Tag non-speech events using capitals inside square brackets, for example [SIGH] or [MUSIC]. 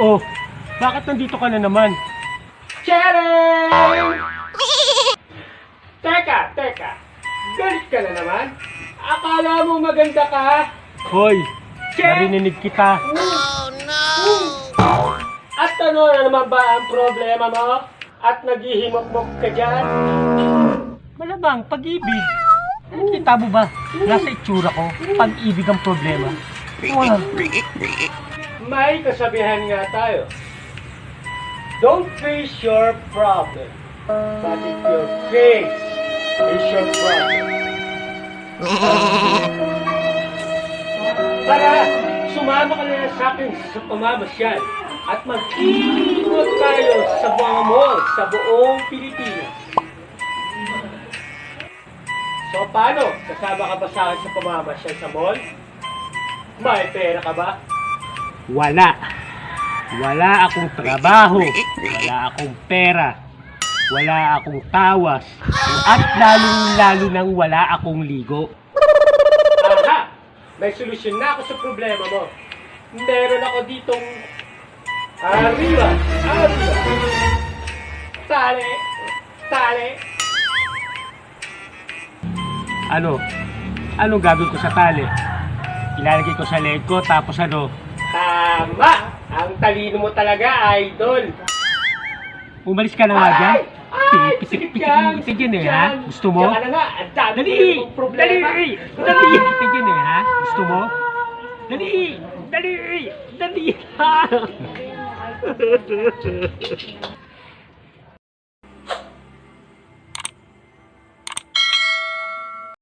Oh, bakit nandito ka na naman? Charing! Teka, teka. Galit ka na naman? Akala mo maganda ka? Hoy, Che! narinig kita. At ano na naman ba ang problema mo? At naghihimok-mok ka dyan? Malamang, pag-ibig. Kita mo ba? Nasa itsura ko, pag-ibig ang problema. Wow. May kasabihan nga tayo. Don't face your problem. But if your face is your problem. Tara, sumama ka na sa akin sa pamamasyal at mag-ikot tayo sa mga mall sa buong Pilipinas. So paano? Kasama ka ba sa akin sa pamamasyal sa mall? May pera ka ba? Wala. Wala akong trabaho. Wala akong pera. Wala akong tawas. At lalong-lalo nang wala akong ligo. Aha! May solusyon na ako sa problema mo. Meron ako ditong arriba, arriba. Tali, tali. Ano? Anong gagawin ko sa tali? Ilalagay ko sa leg ko, tapos ano? Tama! Ang talino mo talaga, idol. Umalis ka na nga dyan? Ay, yan, pitik yun eh, ha? Gusto mo? Diyan ka na nga, ang dami Dali! mong problema. Dali! Dali! Pitik yun eh, ha? Gusto mo? Dali! Dali! Dali! [LAUGHS]